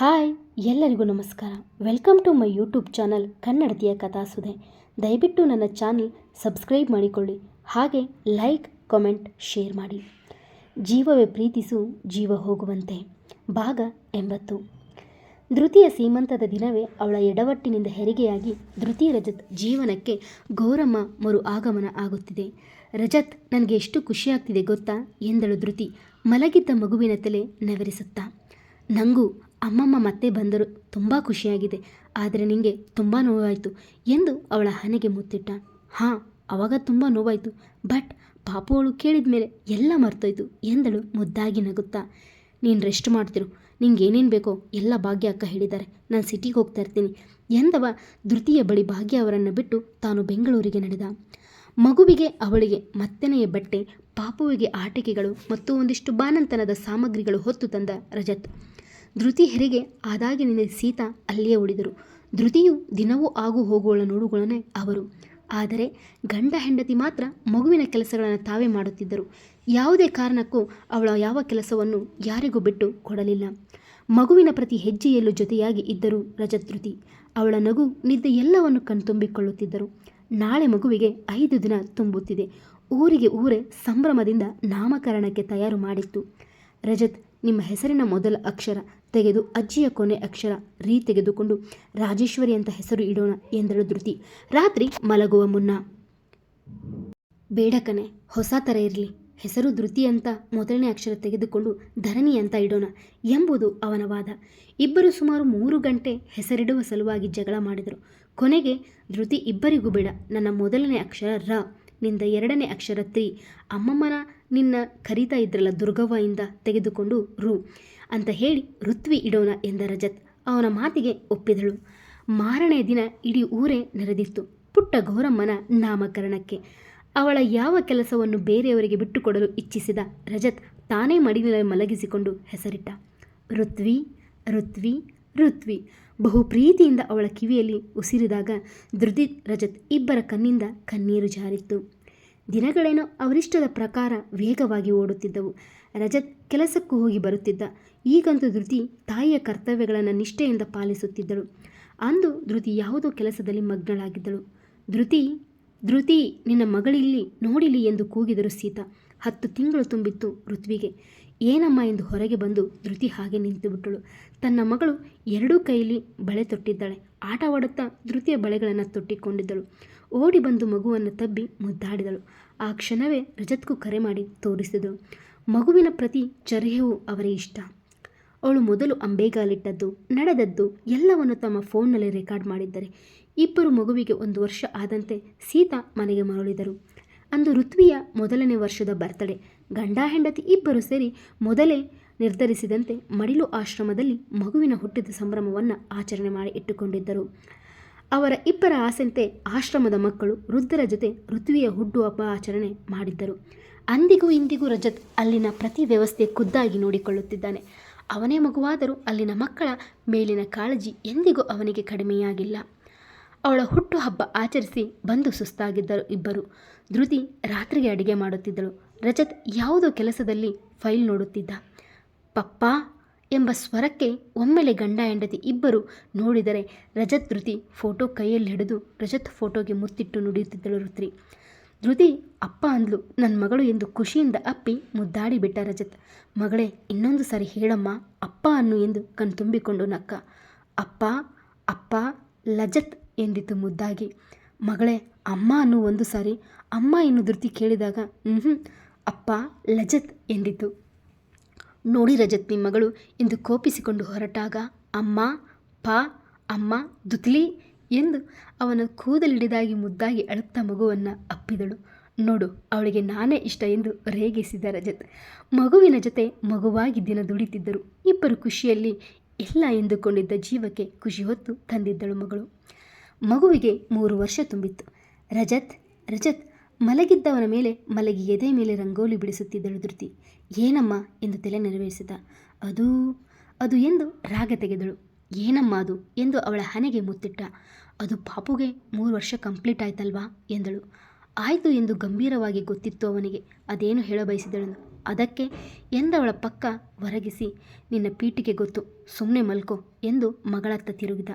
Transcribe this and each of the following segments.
Hi, ಎಲ್ಲರಿಗೂ ನಮಸ್ಕಾರ. Welcome to my YouTube channel ಕನ್ನಡತಿಯ ಕಥಾಸುದೆ ದಯವಿಟ್ಟು ನನ್ನ ಚಾನಲ್ ಸಬ್ಸ್ಕ್ರೈಬ್ ಮಾಡಿಕೊಳ್ಳಿ, ಹಾಗೆ ಲೈಕ್, ಕಾಮೆಂಟ್, ಶೇರ್ ಮಾಡಿ. ಜೀವವೇ ಪ್ರೀತಿಸು, ಜೀವ ಹೋಗುವಂತೆ. ಭಾಗ ಎಂಬತ್ತು. ಧೃತಿಯ ಸೀಮಂತದ ದಿನವೇ ಅವಳ ಎಡವಟ್ಟಿನಿಂದ ಹೆರಿಗೆಯಾಗಿ ಧೃತಿ ರಜತ್ ಜೀವನಕ್ಕೆ ಗೌರಮ್ಮ ಮರು ಆಗಮನ ಆಗುತ್ತಿದೆ. ರಜತ್, ನನಗೆ ಎಷ್ಟು ಖುಷಿಯಾಗ್ತಿದೆ ಗೊತ್ತಾ? ಎಂದಳು ಧೃತಿ ಮಲಗಿದ್ದ ಮಗುವಿನ ತಲೆ ನೆವರಿಸುತ್ತಾ. ನನಗೂ ಅಮ್ಮಮ್ಮ ಮತ್ತೆ ಬಂದರು. ತುಂಬ ಖುಷಿಯಾಗಿದೆ. ಆದರೆ ನಿನಗೆ ತುಂಬ ನೋವಾಯಿತು ಎಂದು ಅವಳ ಹಣೆಗೆ ಮುತ್ತಿಟ್ಟ. ಹಾಂ, ಅವಾಗ ತುಂಬ ನೋವಾಯಿತು. ಬಟ್ ಪಾಪು ಅವಳು ಕೇಳಿದ ಮೇಲೆ ಎಲ್ಲ ಮರ್ತೋಯ್ತು ಎಂದಳು ಮುದ್ದಾಗಿ ನಗುತ್ತಾ. ನೀನು ರೆಸ್ಟ್ ಮಾಡ್ತಿರು. ನಿಂಗೆ ಏನೇನು ಬೇಕೋ ಎಲ್ಲ ಭಾಗ್ಯ ಅಕ್ಕ ಹೇಳಿದ್ದಾರೆ. ನಾನು ಸಿಟಿಗೆ ಹೋಗ್ತಾ ಇರ್ತೀನಿ ಎಂದವ ಧೃತಿಯ ಬಳಿ ಭಾಗ್ಯ ಅವರನ್ನು ಬಿಟ್ಟು ತಾನು ಬೆಂಗಳೂರಿಗೆ ನಡೆದ. ಮಗುವಿಗೆ ಅವಳಿಗೆ ಮತ್ತೆನೆಯ ಬಟ್ಟೆ, ಪಾಪುವಿಗೆ ಆಟಿಕೆಗಳು ಮತ್ತು ಒಂದಿಷ್ಟು ಬಾನಂತನದ ಸಾಮಗ್ರಿಗಳು ಹೊತ್ತು ತಂದ ರಜತ್. ಧೃತಿ ಹೆರಿಗೆ ಆದಾಗಿನಿಂದ ಸೀತಾ ಅಲ್ಲಿಯೇ ಉಳಿದರು. ಧೃತಿಯು ದಿನವೂ ಆಗು ಹೋಗುವಳ ನೋಡುಗಳನ್ನೇ ಅವರು. ಆದರೆ ಗಂಡ ಹೆಂಡತಿ ಮಾತ್ರ ಮಗುವಿನ ಕೆಲಸಗಳನ್ನು ತಾವೇ ಮಾಡುತ್ತಿದ್ದರು. ಯಾವುದೇ ಕಾರಣಕ್ಕೂ ಅವಳ ಯಾವ ಕೆಲಸವನ್ನು ಯಾರಿಗೂ ಬಿಟ್ಟು ಕೊಡಲಿಲ್ಲ. ಮಗುವಿನ ಪ್ರತಿ ಹೆಜ್ಜೆಯಲ್ಲೂ ಜೊತೆಯಾಗಿ ಇದ್ದರು ರಜತ್ ಧೃತಿ ಅವಳ ನಗು ನಿದ್ದೆ ಎಲ್ಲವನ್ನು ಕಣ್ತುಂಬಿಕೊಳ್ಳುತ್ತಿದ್ದರು. ನಾಳೆ ಮಗುವಿಗೆ ಐದು ದಿನ ತುಂಬುತ್ತಿದೆ. ಊರಿಗೆ ಊರೇ ಸಂಭ್ರಮದಿಂದ ನಾಮಕರಣಕ್ಕೆ ತಯಾರು ಮಾಡಿತ್ತು. ರಜತ್ ನಿಮ್ಮ ಹೆಸರಿನ ಮೊದಲ ಅಕ್ಷರ ತೆಗೆದು ಅಜ್ಜಿಯ ಕೊನೆ ಅಕ್ಷರ ರೀ ತೆಗೆದುಕೊಂಡು ರಾಜೇಶ್ವರಿ ಅಂತ ಹೆಸರು ಇಡೋಣ ಎಂದಳು ಧೃತಿ. ರಾತ್ರಿ ಮಲಗುವ ಮುನ್ನ. ಬೇಡ ಕಣೆ, ಹೊಸ ಥರ ಇರಲಿ. ಹೆಸರು ಧೃತಿ ಅಂತ ಮೊದಲನೇ ಅಕ್ಷರ ತೆಗೆದುಕೊಂಡು ಧರಣಿ ಅಂತ ಇಡೋಣ ಎಂಬುದು ಅವನ ವಾದ. ಇಬ್ಬರು ಸುಮಾರು ಮೂರು ಗಂಟೆ ಹೆಸರಿಡುವ ಸಲುವಾಗಿ ಜಗಳ ಮಾಡಿದರು. ಕೊನೆಗೆ ಧೃತಿ, ಇಬ್ಬರಿಗೂ ಬೇಡ, ನನ್ನ ಮೊದಲನೇ ಅಕ್ಷರ ರ. ನಿಂದ ಎರಡನೇ ಅಕ್ಷರ ತ್ರಿ. ಅಮ್ಮಮ್ಮನ ನಿನ್ನ ಕರೀತಾ ಇದ್ರಲ್ಲ ದುರ್ಗವ್ವ ಇಂದ ತೆಗೆದುಕೊಂಡು ರು. ಅಂತ ಹೇಳಿ ಋತ್ವಿ ಇಡೋಣ ಎಂದ ರಜತ್. ಅವನ ಮಾತಿಗೆ ಒಪ್ಪಿದಳು. ಮಾರನೇ ದಿನ ಇಡೀ ಊರೇ ನೆರೆದಿತ್ತು. ಪುಟ್ಟ ಗೌರಮ್ಮನ ನಾಮಕರಣಕ್ಕೆ. ಅವಳ ಯಾವ ಕೆಲಸವನ್ನು ಬೇರೆಯವರಿಗೆ ಬಿಟ್ಟುಕೊಡಲು ಇಚ್ಛಿಸಿದ ರಜತ್ ತಾನೇ ಮಡಿಲಿನಲ್ಲಿ ಮಲಗಿಸಿಕೊಂಡು ಹೆಸರಿಟ್ಟ. ಋತ್ವಿ ಋತ್ವಿ ಋತ್ವಿ. ಬಹು ಪ್ರೀತಿಯಿಂದ ಅವಳ ಕಿವಿಯಲ್ಲಿ ಉಸಿರಿದಾಗ ಧೃತಿ ರಜತ್ ಇಬ್ಬರ ಕಣ್ಣಿಂದ ಕಣ್ಣೀರು ಜಾರಿತ್ತು. ದಿನಗಳೇನೋ ಅವರಿಷ್ಟದ ಪ್ರಕಾರ ವೇಗವಾಗಿ ಓಡುತ್ತಿದ್ದವು. ರಜತ್ ಕೆಲಸಕ್ಕೂ ಹೋಗಿ ಬರುತ್ತಿದ್ದ. ಈಗಂತೂ ಧೃತಿ ತಾಯಿಯ ಕರ್ತವ್ಯಗಳನ್ನು ನಿಷ್ಠೆಯಿಂದ ಪಾಲಿಸುತ್ತಿದ್ದಳು. ಅಂದು ಧೃತಿ ಯಾವುದೋ ಕೆಲಸದಲ್ಲಿ ಮಗ್ನಳಾಗಿದ್ದಳು. ಧೃತಿ ಧೃತಿ, ನಿನ್ನ ಮಗಳಿಲ್ಲಿ ನೋಡಿಲಿ ಎಂದು ಕೂಗಿದರು ಸೀತಾ. ಹತ್ತು ತಿಂಗಳು ತುಂಬಿತ್ತು ಋತ್ವಿಗೆ. ಏನಮ್ಮ ಎಂದು ಹೊರಗೆ ಬಂದು ಧೃತಿ ಹಾಗೆ ನಿಂತುಬಿಟ್ಟಳು ತನ್ನ ಮಗಳು ಎರಡೂ ಕೈಯಲ್ಲಿ ಬಳೆ ತೊಟ್ಟಿದ್ದಾಳೆ. ಆಟವಾಡುತ್ತಾ ಧೃತಿಯ ಬಳೆಗಳನ್ನು ತೊಟ್ಟಿಕೊಂಡಿದ್ದಳು. ಓಡಿ ಬಂದು ಮಗುವನ್ನು ತಬ್ಬಿ ಮುದ್ದಾಡಿದಳು. ಆ ಕ್ಷಣವೇ ರಜತ್ಗೂ ಕರೆ ಮಾಡಿ ತೋರಿಸಿದಳು. ಮಗುವಿನ ಪ್ರತಿ ಚರ್ಯವೂ ಅವರೇ ಇಷ್ಟ. ಅವಳು ಮೊದಲು ಅಂಬೇಗಾಲಿಟ್ಟದ್ದು, ನಡೆದದ್ದು ಎಲ್ಲವನ್ನು ತಮ್ಮ ಫೋನ್ನಲ್ಲಿ ರೆಕಾರ್ಡ್ ಮಾಡಿದ್ದಾರೆ. ಇಬ್ಬರು ಮಗುವಿಗೆ ಒಂದು ವರ್ಷ ಆದಂತೆ ಸೀತಾ ಮನೆಗೆ ಮರಳಿದರು. ಅಂದು ಋತ್ವಿಯ ಮೊದಲನೇ ವರ್ಷದ ಬರ್ತಡೆ ಗಂಡ, ಹೆಂಡತಿ ಇಬ್ಬರು ಸೇರಿ ಮೊದಲೇ ನಿರ್ಧರಿಸಿದಂತೆ ಮಡಿಲು ಆಶ್ರಮದಲ್ಲಿ ಮಗುವಿನ ಹುಟ್ಟಿದ ಸಂಭ್ರಮವನ್ನು ಆಚರಣೆ ಮಾಡಿ ಇಟ್ಟುಕೊಂಡಿದ್ದರು. ಅವರ ಇಬ್ಬರ ಆಸೆಂತೆ ಆಶ್ರಮದ ಮಕ್ಕಳು ವೃದ್ಧರ ಜೊತೆ ಋತ್ವಿಯ ಹುಟ್ಟುಹಬ್ಬ ಆಚರಣೆ ಮಾಡಿದ್ದರು. ಅಂದಿಗೂ ಇಂದಿಗೂ ರಜತ್ ಅಲ್ಲಿನ ಪ್ರತಿ ವ್ಯವಸ್ಥೆ ಖುದ್ದಾಗಿ ನೋಡಿಕೊಳ್ಳುತ್ತಿದ್ದಾನೆ. ಅವನೇ ಮಗುವಾದರೂ ಅಲ್ಲಿನ ಮಕ್ಕಳ ಮೇಲಿನ ಕಾಳಜಿ ಎಂದಿಗೂ ಅವನಿಗೆ ಕಡಿಮೆಯಾಗಿಲ್ಲ. ಅವಳ ಹುಟ್ಟುಹಬ್ಬ ಆಚರಿಸಿ ಬಂದು ಸುಸ್ತಾಗಿದ್ದರು ಇಬ್ಬರು. ಧೃತಿ ರಾತ್ರಿಗೆ ಅಡುಗೆ ಮಾಡುತ್ತಿದ್ದಳು. ರಜತ್ ಯಾವುದೋ ಕೆಲಸದಲ್ಲಿ ಫೈಲ್ ನೋಡುತ್ತಿದ್ದ. ಪಪ್ಪ ಎಂಬ ಸ್ವರಕ್ಕೆ ಒಮ್ಮೆಲೆ ಗಂಡ ಹೆಂಡತಿ ಇಬ್ಬರು ನೋಡಿದರೆ ರಜತ್, ಧೃತಿ ಫೋಟೋ ಕೈಯಲ್ಲಿ ಹಿಡಿದು ರಜತ್ ಫೋಟೋಗೆ ಮುತ್ತಿಟ್ಟು ನುಡಿಯುತ್ತಿದ್ದಳು ಋತ್ರಿ. ಧೃತಿ, ಅಪ್ಪ ಅಂದ್ಲು ನನ್ನ ಮಗಳು ಎಂದು ಖುಷಿಯಿಂದ ಅಪ್ಪಿ ಮುದ್ದಾಡಿ ಬಿಟ್ಟ ರಜತ್. ಮಗಳೇ, ಇನ್ನೊಂದು ಸಾರಿ ಹೇಳಮ್ಮ, ಅಪ್ಪ ಅನ್ನು ಎಂದು ಕಣ್ತುಂಬಿಕೊಂಡು ನಕ್ಕ. ಅಪ್ಪ ಅಪ್ಪ, ಲಜತ್ ಎಂದಿತು ಮುದ್ದಾಗಿ. ಮಗಳೇ, ಅಮ್ಮ ಅನ್ನು ಒಂದು ಸಾರಿ, ಅಮ್ಮ ಎನ್ನು ಧೃತಿ ಕೇಳಿದಾಗ ಹ್ಞೂ ಅಪ್ಪ ಲಜತ್ ಎಂದಿತು. ನೋಡಿ ರಜತ್ ನಿಮ್ಮ ಮಗಳು ಎಂದು ಕೋಪಿಸಿಕೊಂಡು ಹೊರಟಾಗ, ಅಮ್ಮ, ಪ, ಅಮ್ಮ, ದುತ್ಲಿ ಎಂದು ಅವನ ಕೂದಲಿಡಿದಾಗಿ ಮುದ್ದಾಗಿ ಅಳುತ್ತಾ ಮಗುವನ್ನು ಅಪ್ಪಿದಳು. ನೋಡು, ಅವಳಿಗೆ ನಾನೇ ಇಷ್ಟ ಎಂದು ರೇಗಿಸಿದ ರಜತ್. ಮಗುವಿನ ಜೊತೆ ಮಗುವಾಗಿ ದಿನ ದುಡಿತಿದ್ದರು. ಇಬ್ಬರು ಖುಷಿಯಲ್ಲಿ ಇಲ್ಲ ಎಂದುಕೊಂಡಿದ್ದ ಜೀವಕ್ಕೆ ಖುಷಿ ಹೊತ್ತು ತಂದಿದ್ದಳು ಮಗಳು. ಮಗುವಿಗೆ ಮೂರು ವರ್ಷ ತುಂಬಿತ್ತು. ರಜತ್ ರಜತ್ ಮಲಗಿದ್ದವನ ಮೇಲೆ ಮಲಗಿ ಎದೆ ಮೇಲೆ ರಂಗೋಲಿ ಬಿಡಿಸುತ್ತಿದ್ದಳು ಧೃತಿ. ಏನಮ್ಮ ಎಂದು ತಲೆ ನೆರವೇರಿಸಿದ. ಅದು ಅದು ಎಂದು ರಾಗ ತೆಗೆದಳು. ಏನಮ್ಮ ಅದು ಎಂದು ಅವಳ ಹಣೆಗೆ ಮುತ್ತಿಟ್ಟ. ಅದು ಪಾಪುಗೆ ಮೂರು ವರ್ಷ ಕಂಪ್ಲೀಟ್ ಆಯ್ತಲ್ವಾ ಎಂದಳು. ಆಯಿತು ಎಂದು ಗಂಭೀರವಾಗಿ ಗೊತ್ತಿತ್ತು ಅವನಿಗೆ. ಅದೇನು ಹೇಳಬಯಸಿದಳು ಅದಕ್ಕೆ ಎಂದವಳ ಪಕ್ಕ ಹೊರಗಿಸಿ ನಿನ್ನ ಪೀಠಿಗೆ ಗೊತ್ತು ಸುಮ್ಮನೆ ಮಲ್ಕೋ ಎಂದು ಮಗಳತ್ತ ತಿರುಗಿದ.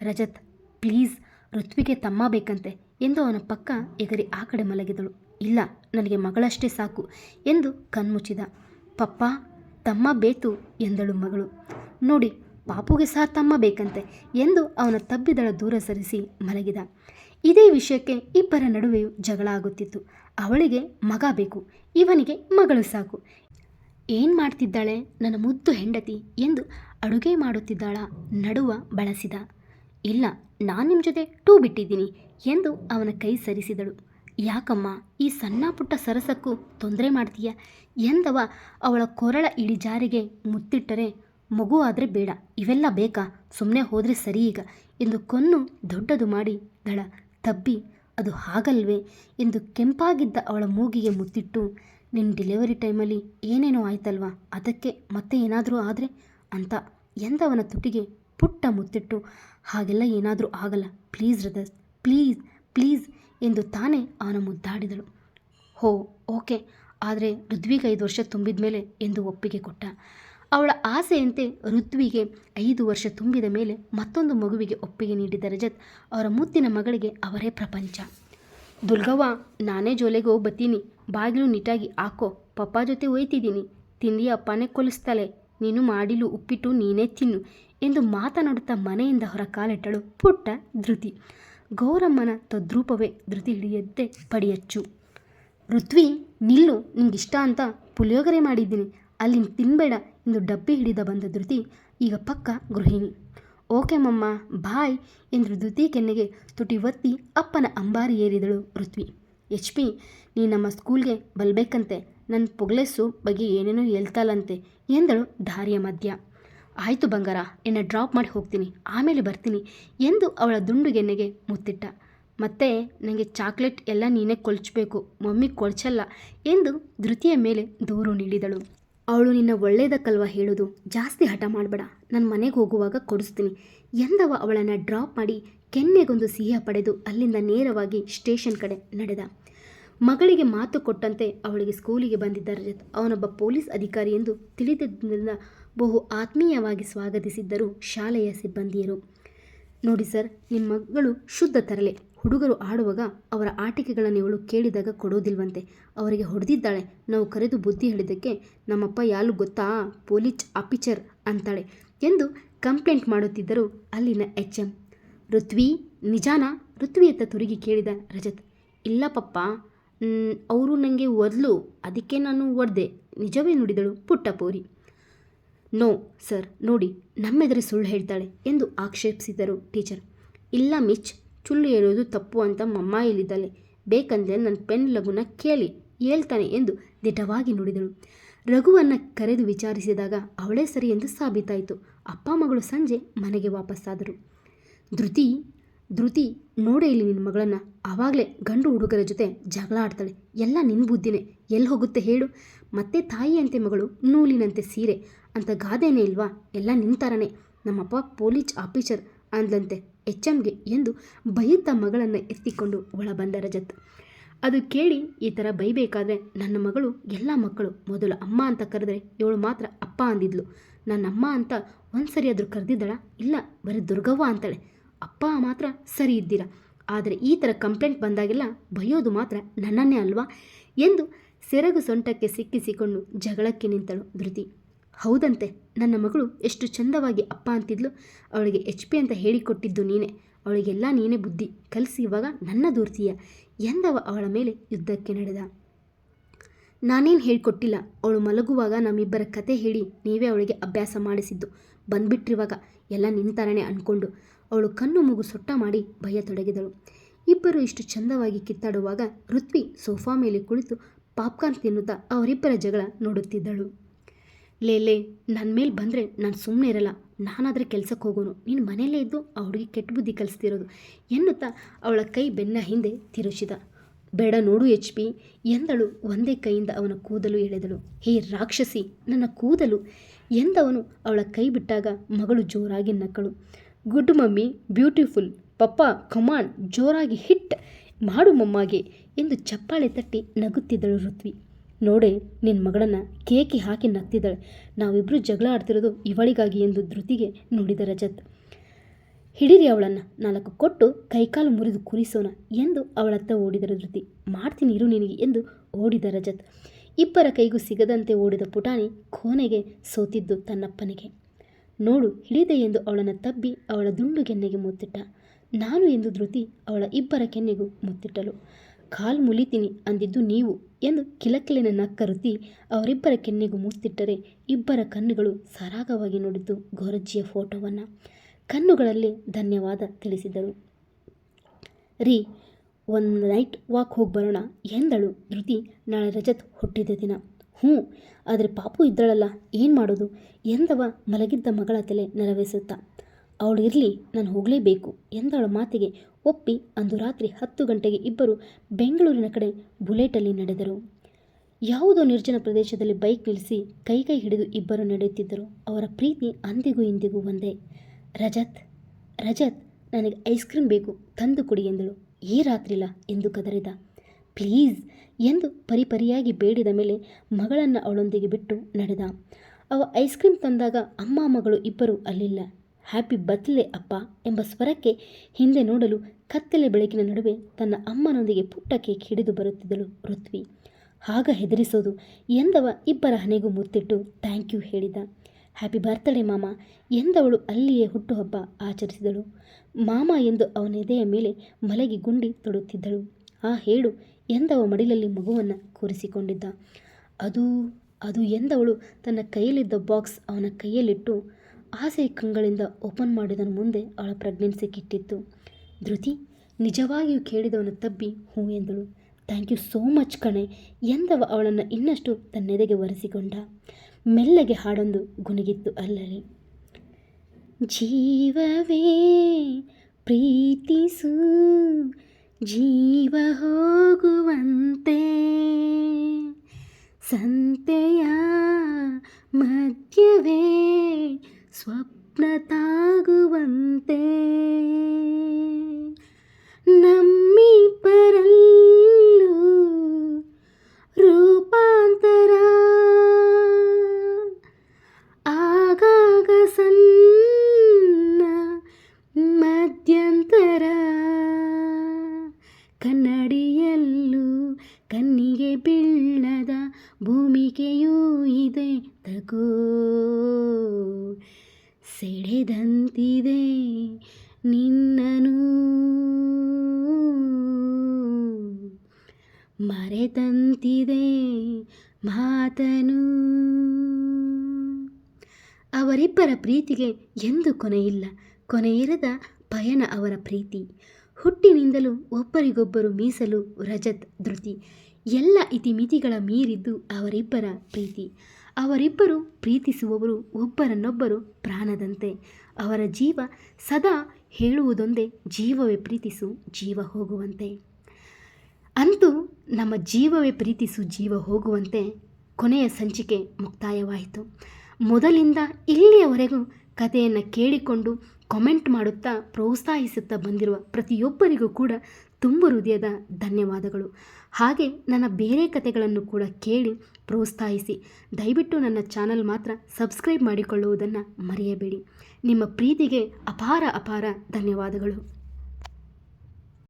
ರಜತ್, ಪ್ಲೀಸ್, ಋತ್ವಿಗೆ ತಮ್ಮ ಬೇಕಂತೆ. ಎಂದು ಅವನ ಪಕ್ಕ ಎಗರಿ ಆ ಕಡೆ ಮಲಗಿದಳು. ಇಲ್ಲ, ನನಗೆ ಮಗಳಷ್ಟೇ ಸಾಕು ಎಂದು ಕಣ್ಮುಚ್ಚಿದ. ಪಪ್ಪ, ತಮ್ಮ ಬೇತು ಎಂದಳು ಮಗಳು. ನೋಡಿ, ಪಾಪುಗೆ ಸಹ ತಮ್ಮ ಬೇಕಂತೆ ಎಂದು ಅವನ ತಬ್ಬಿದಳ ದೂರ ಸರಿಸಿ ಮಲಗಿದ. ಇದೇ ವಿಷಯಕ್ಕೆ ಇಬ್ಬರ ನಡುವೆಯೂ ಜಗಳ ಆಗುತ್ತಿತ್ತು. ಅವಳಿಗೆ ಮಗ ಬೇಕು, ಇವನಿಗೆ ಮಗಳು ಸಾಕು. ಏನು ಮಾಡ್ತಿದ್ದಾಳೆ, ನನ್ನ ಮುದ್ದು ಹೆಂಡತಿ ಎಂದು ಅಡುಗೆ ಮಾಡುತ್ತಿದ್ದಾಳ ನಡುವ ಬಳಸಿದ. ಇಲ್ಲ, ನಾನು ನಿಮ್ಮ ಜೊತೆ ಟೂ ಬಿಟ್ಟಿದ್ದೀನಿ ಎಂದು ಅವನ ಕೈ ಸರಿಸಿದಳು. ಯಾಕಮ್ಮ, ಈ ಸಣ್ಣ ಪುಟ್ಟ ಸರಸಕ್ಕೂ ತೊಂದರೆ ಮಾಡ್ತೀಯ? ಎಂದವ ಅವಳ ಕೊರಳ ಇಳಿಜಾರಿಗೆ ಮುತ್ತಿಟ್ಟರೆ, ಮಗು ಆದರೆ ಬೇಡ, ಇವೆಲ್ಲ ಬೇಕಾ? ಸುಮ್ಮನೆ ಹೋದರೆ ಸರಿ ಈಗ ಎಂದು ಕೊನ್ನು ದೊಡ್ಡದು ಮಾಡಿ ದಳ ತಬ್ಬಿ, ಅದು ಹಾಗಲ್ವೇ ಎಂದು ಕೆಂಪಾಗಿದ್ದ ಅವಳ ಮೂಗಿಗೆ ಮುತ್ತಿಟ್ಟು ನಿನ್ನ ಡೆಲಿವರಿ ಟೈಮಲ್ಲಿ ಏನೇನೋ ಆಯ್ತಲ್ವಾ? ಅದಕ್ಕೆ ಮತ್ತೆ ಏನಾದರೂ ಆದರೆ? ಅಂತ ಎಂದವನ ತುಟಿಗೆ ಪುಟ್ಟ ಮುತ್ತಿಟ್ಟು, ಹಾಗೆಲ್ಲ ಏನಾದರೂ ಆಗಲ್ಲ, ಪ್ಲೀಸ್ ರದಸ್ ಪ್ಲೀಸ್ ಪ್ಲೀಸ್ ಎಂದು ತಾನೇ ಅವನು ಮುದ್ದಾಡಿದಳು. ಹೋ, ಓಕೆ. ಆದರೆ ಋತ್ವಿಗೆ ಐದು ವರ್ಷ ತುಂಬಿದ ಮೇಲೆ ಎಂದು ಒಪ್ಪಿಗೆ ಕೊಟ್ಟ. ಅವಳ ಆಸೆಯಂತೆ ಋತ್ವಿಗೆ ಐದು ವರ್ಷ ತುಂಬಿದ ಮೇಲೆ ಮತ್ತೊಂದು ಮಗುವಿಗೆ ಒಪ್ಪಿಗೆ ನೀಡಿದ ರಜತ್ ಅವರ ಮುತ್ತಿನ ಮಗಳಿಗೆ ಅವರೇ ಪ್ರಪಂಚ. ದುರ್ಗವ್ವ, ನಾನೇ ಜೋಲೆಗೆ ಬತ್ತೀನಿ ಬಾಗಿಲು ನೀಟಾಗಿ ಹಾಕೋ. ಪಪ್ಪ ಜೊತೆ ಒಯ್ತಿದ್ದೀನಿ. ತಿಂದಿ ಅಪ್ಪನೇ ಕೊಲಿಸ್ತಾಳೆ. ನೀನು ಮಾಡಿಲು ಉಪ್ಪಿಟ್ಟು ನೀನೇ ತಿನ್ನು ಎಂದು ಮಾತನಾಡುತ್ತಾ ಮನೆಯಿಂದ ಹೊರ ಕಾಲಿಟ್ಟಳು ಪುಟ್ಟ ಧೃತಿ. ಗೌರಮ್ಮನ ತದ್ರೂಪವೇ ಧೃತಿ ಹಿಡಿಯದ್ದೇ ಪಡಿಯಚ್ಚು. ಋತ್ವಿ, ನಿಲ್ಲು, ನಿಂಗಿಷ್ಟ ಅಂತ ಪುಳಿಯೋಗರೆ ಮಾಡಿದ್ದೀನಿ. ಅಲ್ಲಿ ತಿನ್ಬೇಡ ಎಂದು ಡಬ್ಬಿ ಹಿಡಿದ ಬಂದ ಧೃತಿ, ಈಗ ಪಕ್ಕ ಗೃಹಿಣಿ. ಓಕೆ ಮಮ್ಮ, ಬಾಯ್, ಎಂದು ಧೃತಿ ಕೆನ್ನೆಗೆ ತುಟಿ ಒತ್ತಿ ಅಪ್ಪನ ಅಂಬಾರಿ ಏರಿದಳು ಋತ್ವಿ. ಎಚ್ ಪಿ, ನೀ ನಮ್ಮ ಸ್ಕೂಲ್ಗೆ ಬಲ್ಬೇಕಂತೆ. ನನ್ನ ಪೊಗ್ಲೆಸ್ಸು ಬಗ್ಗೆ ಏನೇನೋ ಹೇಳ್ತಾಳಂತೆ, ಎಂದಳು ದಾರಿಯ ಮಧ್ಯ. ಆಯಿತು ಬಂಗಾರ ಎನ್ನ ಡ್ರಾಪ್ ಮಾಡಿ ಹೋಗ್ತೀನಿ, ಆಮೇಲೆ ಬರ್ತೀನಿ ಎಂದು ಅವಳ ದುಂಡುಗೆನ್ನೆಗೆ ಮುತ್ತಿಟ್ಟ. ಮತ್ತೆ ನನಗೆ ಚಾಕ್ಲೇಟ್ ಎಲ್ಲ ನೀನೇ ಕೊಲ್ಚಬೇಕು, ಮಮ್ಮಿ ಕೊಲ್ಚಲ್ಲ ಎಂದು ಧೃತಿಯ ಮೇಲೆ ದೂರು ನೀಡಿದಳು. ಅವಳು ನಿನ್ನ ಒಳ್ಳೆಯದಕ್ಕಲ್ವ ಹೇಳೋದು? ಜಾಸ್ತಿ ಹಠ ಮಾಡಬೇಡ ನನ್ನ ಮನೆಗೆ ಹೋಗುವಾಗ ಕೊಡಿಸ್ತೀನಿ ಎಂದವ ಅವಳನ್ನು ಡ್ರಾಪ್ ಮಾಡಿ ಕೆನ್ನೆಗೊಂದು ಸಿಹಿಯ ಪಡೆದು ಅಲ್ಲಿಂದ ನೇರವಾಗಿ ಸ್ಟೇಷನ್ ಕಡೆ ನಡೆದ. ಮಗಳಿಗೆ ಮಾತು ಕೊಟ್ಟಂತೆ ಅವಳಿಗೆ ಸ್ಕೂಲಿಗೆ ಬಂದಿದ್ದ ರಜತ್ ಅವನೊಬ್ಬ ಪೊಲೀಸ್ ಅಧಿಕಾರಿ ಎಂದು ತಿಳಿದಿದ್ದರಿಂದ ಬಹು ಆತ್ಮೀಯವಾಗಿ ಸ್ವಾಗತಿಸಿದ್ದರು ಶಾಲೆಯ ಸಿಬ್ಬಂದಿಯರು. ನೋಡಿ ಸರ್ ನಿಮ್ಮ ಮಗಳು ಶುದ್ಧ ತರಲೆ. ಹುಡುಗರು ಆಡುವಾಗ ಅವರ ಆಟಿಕೆಗಳನ್ನು ಇವಳು ಕೇಳಿದಾಗ ಕೊಡೋದಿಲ್ವಂತೆ. ಅವರಿಗೆ ಹೊಡೆದಿದ್ದಾಳೆ. ನಾವು ಕರೆದು ಬುದ್ಧಿ ಹೇಳಿದ್ದಕ್ಕೆ, ನಮ್ಮಪ್ಪ ಯಾರು ಗೊತ್ತಾ? ಪೊಲೀಸ್ ಆಫೀಸರ್ ಅಂತಾಳೆ ಎಂದು ಕಂಪ್ಲೇಂಟ್ ಮಾಡುತ್ತಿದ್ದರು ಅಲ್ಲಿನ ಎಚ್ ಎಂ ಋತ್ವಿ, ನಿಜಾನ? ಋತ್ವಿಯತ್ತ ತುರುಗಿ ಕೇಳಿದ ರಜತ್. ಇಲ್ಲ ಪಪ್ಪ. ಅವರು ನನಗೆ ಒದಲು ಅದಕ್ಕೆ ನಾನು ಒಡೆದೆ ನಿಜವೇ ನುಡಿದಳು ಪುಟ್ಟಪೋರಿ ನೋ, ಸರ್, ನೋಡಿ, ನಮ್ಮೆದುರು ಸುಳ್ಳು ಹೇಳ್ತಾಳೆ ಎಂದು ಆಕ್ಷೇಪಿಸಿದರು ಟೀಚರ್. ಇಲ್ಲ ಮಿಚ್ ಸುಳ್ಳು ಹೇಳೋದು ತಪ್ಪು ಅಂತ ಮಮ್ಮ ಹೇಳಿದ್ದಾಳೆ ಬೇಕಂದರೆ ನನ್ನ ಪೆನ್ ಲಘುನ ಕೇಳಿ, ಹೇಳ್ತಾನೆ ಎಂದು ದಿಟವಾಗಿ ನುಡಿದಳು. ರಘುವನ್ನು ಕರೆದು ವಿಚಾರಿಸಿದಾಗ ಅವಳೇ ಸರಿ ಎಂದು ಸಾಬೀತಾಯಿತು. ಅಪ್ಪ ಮಗಳು ಸಂಜೆ ಮನೆಗೆ ವಾಪಸ್ಸಾದರು. ಧೃತಿ ಧೃತಿ ನೋಡೇ ಇಲ್ಲಿ ನಿನ್ನ ಮಗಳನ್ನು. ಆವಾಗಲೇ ಗಂಡು ಹುಡುಗರ ಜೊತೆ ಜಗಳ ಆಡ್ತಾಳೆ. ಎಲ್ಲ ನಿನ್ನ ಬುದ್ಧಿನೇ. ಎಲ್ಲಿ ಹೋಗುತ್ತೆ ಹೇಳು. ಮತ್ತೆ ತಾಯಿಯಂತೆ ಮಗಳು ನೂಲಿನಂತೆ ಸೀರೆ ಅಂತ ಗಾದೆನೇ ಇಲ್ವಾ? ಎಲ್ಲ ನಿಂತಾರನೆ ನಮ್ಮಪ್ಪ ಪೊಲೀಸ್ ಆಫೀಸರ್ ಅಂದಂತೆ ಎಚ್ ಎಮ್ಗೆ ಎಂದು ಬೈಯುತ್ತ ಮಗಳನ್ನು ಎತ್ತಿಕೊಂಡು ಒಳ ಬಂದ ರಜತ್. ಅದು ಕೇಳಿ ಈ ಥರ ಬೈಬೇಕಾದ್ರೆ ನನ್ನ ಮಗಳು ಎಲ್ಲ ಮಕ್ಕಳು ಮೊದಲು ಅಮ್ಮ ಅಂತ ಕರೆದ್ರೆ ಇವಳು ಮಾತ್ರ ಅಪ್ಪ ಅಂದಿದ್ಲು. ನನ್ನಮ್ಮ ಅಂತ ಒಂದು ಸರಿ ಆದರೂ ಕರೆದಿದ್ದಳ? ಇಲ್ಲ, ಬರೀ ದುರ್ಗವ್ವ ಅಂತಾಳೆ. ಅಪ್ಪ ಮಾತ್ರ ಸರಿ ಇದ್ದೀರಾ? ಆದರೆ ಈ ಥರ ಕಂಪ್ಲೇಂಟ್ ಬಂದಾಗೆಲ್ಲ ಬೈಯೋದು ಮಾತ್ರ ನನ್ನನ್ನೇ ಅಲ್ವಾ? ಎಂದು ಸೆರಗು ಸೊಂಟಕ್ಕೆ ಸಿಕ್ಕಿಸಿಕೊಂಡು ಜಗಳಕ್ಕೆ ನಿಂತಳು ಧೃತಿ. ಹೌದಂತೆ, ನನ್ನ ಮಗಳು ಎಷ್ಟು ಚಂದವಾಗಿ ಅಪ್ಪ ಅಂತಿದ್ಲು. ಅವಳಿಗೆ ಎಚ್ ಪಿ ಅಂತ ಹೇಳಿಕೊಟ್ಟಿದ್ದು ನೀನೇ. ಅವಳಿಗೆಲ್ಲ ನೀನೇ ಬುದ್ಧಿ. ಕಲಿಸಿ ಇವಾಗ ನನ್ನ ದೂರ್ತೀಯ ಎಂದವ ಅವಳ ಮೇಲೆ ಯುದ್ಧಕ್ಕೆ ನಡೆದ. ನಾನೇನು ಹೇಳಿಕೊಟ್ಟಿಲ್ಲ. ಅವಳು ಮಲಗುವಾಗ ನಮ್ಮಿಬ್ಬರ ಕತೆ ಹೇಳಿ ನೀವೇ ಅವಳಿಗೆ ಅಭ್ಯಾಸ ಮಾಡಿಸಿದ್ದು. ಬಂದ್ಬಿಟ್ರಿವಾಗ ಎಲ್ಲ ನಿಂತಾರನೆ ಅಂದ್ಕೊಂಡು ಅವಳು ಕಣ್ಣು ಮೂಗು ಸೊಟ್ಟ ಮಾಡಿ ಭಯತೊಡಗಿದಳು ಇಬ್ಬರು ಇಷ್ಟು ಚಂದವಾಗಿ ಕಿತ್ತಾಡುವಾಗ ಋತ್ವಿ ಸೋಫಾ ಮೇಲೆ ಕುಳಿತು ಪಾಪ್ಕಾರ್ನ್ ತಿನ್ನುತ್ತಾ ಅವರಿಬ್ಬರ ಜಗಳ ನೋಡುತ್ತಿದ್ದಳು. ಲೇ ಲೇ ನನ್ನ ಮೇಲೆ ಬಂದರೆ ನಾನು ಸುಮ್ಮನೆ ಇರಲ್ಲ. ನಾನಾದರೆ ಕೆಲಸಕ್ಕೆ ಹೋಗೋನು. ನೀನು ಮನೆಯಲ್ಲೇ ಇದ್ದು ಅವಳಿಗೆ ಕೆಟ್ಟ ಬುದ್ಧಿ ಕಲಿಸ್ತಿರೋದು ಎನ್ನುತ್ತಾ ಅವಳ ಕೈ ಬೆನ್ನ ಹಿಂದೆ ತಿರುಚಿದ. ಬೇಡ ನೋಡು ಎಚ್ ಪಿ ಎಂದಳು ಒಂದೇ ಕೈಯಿಂದ ಅವನ ಕೂದಲು ಎಳೆದಳು. ಹೇ ರಾಕ್ಷಸಿ, ನನ್ನ ಕೂದಲು ಎಂದವನು ಅವಳ ಕೈ ಬಿಟ್ಟಾಗ ಮಗಳು ಜೋರಾಗಿ ನಕ್ಕಳು good mummy, beautiful, papa come on ಜೋರಾಗಿ ಹಿಟ್ ಮಾಡು ಮಮ್ಮಗೆ ಎಂದು ಚಪ್ಪಾಳೆ ತಟ್ಟಿ ನಗುತ್ತಿದ್ದಳು ಋತ್ವಿ. ನೋಡೆ ನಿನ್ನ ಮಗಳನ್ನು ಕೇಕಿ ಹಾಕಿ ನಗ್ತಿದ್ದಾಳೆ. ನಾವಿಬ್ಬರು ಜಗಳ ಆಡ್ತಿರೋದು ಇವಳಿಗಾಗಿ ಎಂದು ಧೃತಿಗೆ ನೋಡಿದ ರಜತ್. ಹಿಡಿರಿ ಅವಳನ್ನು, ನಾಲ್ಕು ಕೊಟ್ಟು ಕೈಕಾಲು ಮುರಿದು ಕುರಿಸೋಣ ಎಂದು ಅವಳತ್ತ ಓಡಿದರು ಧೃತಿ. ಮಾಡ್ತೀನಿ ಇರು ನಿನಗೆ ಎಂದು ಓಡಿದ ರಜತ್. ಇಬ್ಬರ ಕೈಗೂ ಸಿಗದಂತೆ ಓಡಿದ ಪುಟಾಣಿ ಕೋನೆಗೆ ಸೋತಿದ್ದು ತನ್ನಪ್ಪನಿಗೆ. ನೋಡು, ಹಿಡಿದೆ ಎಂದು ಅವಳನ್ನು ತಬ್ಬಿ ಅವಳ ದುಂಡು ಕೆನ್ನೆಗೆ ಮುತ್ತಿಟ್ಟ. ನಾನು ಎಂದು ಧೃತಿ ಅವಳ ಇಬ್ಬರ ಕೆನ್ನೆಗೂ ಮುತ್ತಿಟ್ಟಳು. ಕಾಲು ಮುಲಿತೀನಿ ಅಂದಿದ್ದು ನೀವು ಎಂದು ಕಿಲಕಿಲಿನ ನಕ್ಕರುತಿ ಅವರಿಬ್ಬರ ಕೆನ್ನೆಗೂ ಮುತ್ತಿಟ್ಟರೆ ಇಬ್ಬರ ಕಣ್ಣುಗಳು ಸರಾಗವಾಗಿ ನೋಡಿದ್ದು ಗೋರಜ್ಜಿಯ ಫೋಟೋವನ್ನು. ಕಣ್ಣುಗಳಲ್ಲಿ ಧನ್ಯವಾದ ತಿಳಿಸಿದರು. ರೀ, ಒಂದು ನೈಟ್ ವಾಕ್ ಹೋಗಿ ಬರೋಣ ಎಂದಳು ಧೃತಿ. ನಾಳೆ ರಜತ್ ಹುಟ್ಟಿದ ದಿನ. ಹ್ಞೂ ಆದರೆ ಪಾಪು ಇದ್ದಳಲ್ಲ, ಏನು ಮಾಡೋದು? ಎಂದವ ಮಲಗಿದ್ದ ಮಗಳ ತಲೆ ನೆರವೇರಿಸುತ್ತಾ. ಅವಳು ಇರಲಿ, ನಾನು ಹೋಗಲೇಬೇಕು ಎಂದವಳ ಮಾತಿಗೆ ಒಪ್ಪಿ ಅಂದು ರಾತ್ರಿ ಹತ್ತು ಗಂಟೆಗೆ ಇಬ್ಬರು ಬೆಂಗಳೂರಿನ ಕಡೆ ಬುಲೆಟಲ್ಲಿ ನಡೆದರು. ಯಾವುದೋ ನಿರ್ಜನ ಪ್ರದೇಶದಲ್ಲಿ ಬೈಕ್ ನಿಲ್ಲಿಸಿ ಕೈ ಕೈ ಹಿಡಿದು ಇಬ್ಬರು ನಡೆಯುತ್ತಿದ್ದರು. ಅವರ ಪ್ರೀತಿ ಅಂದಿಗೂ ಇಂದಿಗೂ ಒಂದೇ. ರಜತ್ ರಜತ್, ನನಗೆ ಐಸ್ ಕ್ರೀಮ್ ಬೇಕು, ತಂದು ಕೊಡಿ ಎಂದಳು. ಈ ರಾತ್ರಿಲ್ಲ ಎಂದು ಕದರಿದ. ಪ್ಲೀಸ್ ಎಂದು ಪರಿಪರಿಯಾಗಿ ಬೇಡಿದ ಮೇಲೆ ಮಗಳನ್ನು ಅವಳೊಂದಿಗೆ ಬಿಟ್ಟು ನಡೆದ. ಅವ ಐಸ್ ಕ್ರೀಮ್ ತಂದಾಗ ಅಮ್ಮ, ಮಗಳು ಇಬ್ಬರು ಅಲ್ಲಿಲ್ಲ. ಹ್ಯಾಪಿ ಬತ್ಲೆ ಅಪ್ಪ ಎಂಬ ಸ್ವರಕ್ಕೆ ಹಿಂದೆ ನೋಡಲು ಕತ್ತಲೆ ಬೆಳಕಿನ ನಡುವೆ ತನ್ನ ಅಮ್ಮನೊಂದಿಗೆ ಪುಟ್ಟ ಕೇಕ್ ಹಿಡಿದು ಬರುತ್ತಿದ್ದಳು ಋತ್ವಿ. ಆಗ ಹೆದರಿಸೋದು ಎಂದವ ಇಬ್ಬರ ಹಣೆಗೂ ಮುತ್ತಿಟ್ಟು ಥ್ಯಾಂಕ್ ಯು ಹೇಳಿದ. ಹ್ಯಾಪಿ ಬರ್ತ್ಡೇ ಮಾಮ ಎಂದವಳು ಅಲ್ಲಿಯೇ ಹುಟ್ಟುಹಬ್ಬ ಆಚರಿಸಿದಳು. ಮಾಮ ಎಂದು ಅವನ ಎದೆಯ ಮೇಲೆ ಮಲಗಿ ಗುಂಡಿ ತೊಡುತ್ತಿದ್ದಳು. ಆ, ಹೇಳು ಎಂದವ ಮಡಿಲಲ್ಲಿ ಮಗುವನ್ನು ಕೂರಿಸಿಕೊಂಡಿದ್ದ. ಅದು ಅದು ಎಂದವಳು ತನ್ನ ಕೈಯಲ್ಲಿದ್ದ ಬಾಕ್ಸ್ ಅವನ ಕೈಯಲ್ಲಿಟ್ಟು ಆಸೆ ಕಂಗಳಿಂದ ಓಪನ್ ಮಾಡಿದನು ಮುಂದೆ ಅವಳ ಪ್ರೆಗ್ನೆನ್ಸಿ ಕಿಟ್ಟಿತ್ತು. ಧೃತಿ, ನಿಜವಾಗಿಯೂ ಕೇಳಿದವನ ತಬ್ಬಿ ಹೂ ಎಂದಳು. ಥ್ಯಾಂಕ್ ಯು ಸೋ ಮಚ್ ಕಣೆ, ಎಂದವ ಅವಳನ್ನು ಇನ್ನಷ್ಟು ತನ್ನೆದೆಗೆ ಒರೆಸಿಕೊಂಡ. ಮೆಲ್ಲಗೆ ಹಾಡೊಂದು ಗುನುಗಿತ್ತು ಅಲ್ಲಲ್ಲಿ. ಜೀವವೇ, ಪ್ರೀತಿಸು ಜೀವ ಹೋಗುವಂತೆ ಸಂತೆಯ ಮಧ್ಯವೇ ಸ್ವಪ್ನ ತಾಗುವಂತೆ ನಮ್ಮಿಬ್ಬರಲ್ಲೂ ಅವರಿಬ್ಬರ ಪ್ರೀತಿಗೆ ಎಂದು ಕೊನೆಯಿಲ್ಲ ಕೊನೆಯಿರದ ಪಯಣ ಅವರ ಪ್ರೀತಿ. ಹುಟ್ಟಿನಿಂದಲೂ ಒಬ್ಬರಿಗೊಬ್ಬರು ಮೀಸಲು ರಜತ್, ಧೃತಿ. ಎಲ್ಲ ಇತಿಮಿತಿಗಳ ಮೀರಿದ್ದು ಅವರಿಬ್ಬರ ಪ್ರೀತಿ. ಅವರಿಬ್ಬರು ಪ್ರೀತಿಸುವವರು ಒಬ್ಬರನ್ನೊಬ್ಬರು ಪ್ರಾಣದಂತೆ. ಅವರ ಜೀವ ಸದಾ ಹೇಳುವುದೊಂದೇ ಜೀವವೇ ಪ್ರೀತಿಸು, ಜೀವ ಹೋಗುವಂತೆ. ಅಂತೂ ನಮ್ಮ ಜೀವವೇ ಪ್ರೀತಿಸು, ಜೀವ ಹೋಗುವಂತೆ ಕೊನೆಯ ಸಂಚಿಕೆ ಮುಕ್ತಾಯವಾಯಿತು. ಮೊದಲಿಂದ ಇಲ್ಲಿಯವರೆಗೂ ಕಥೆಯನ್ನು ಕೇಳಿಕೊಂಡು ಕಾಮೆಂಟ್ ಮಾಡುತ್ತಾ ಪ್ರೋತ್ಸಾಹಿಸುತ್ತಾ ಬಂದಿರುವ ಪ್ರತಿಯೊಬ್ಬರಿಗೂ ಕೂಡ ತುಂಬ ಹೃದಯದ ಧನ್ಯವಾದಗಳು. ಹಾಗೆ ನನ್ನ ಬೇರೆ ಕಥೆಗಳನ್ನು ಕೂಡ ಕೇಳಿ ಪ್ರೋತ್ಸಾಹಿಸಿ, ದಯವಿಟ್ಟು ನನ್ನ ಚಾನಲ್ ಮಾತ್ರ ಸಬ್ಸ್ಕ್ರೈಬ್ ಮಾಡಿಕೊಳ್ಳುವುದನ್ನು ಮರೆಯಬೇಡಿ. ನಿಮ್ಮ ಪ್ರೀತಿಗೆ ಅಪಾರ ಅಪಾರ ಧನ್ಯವಾದಗಳು.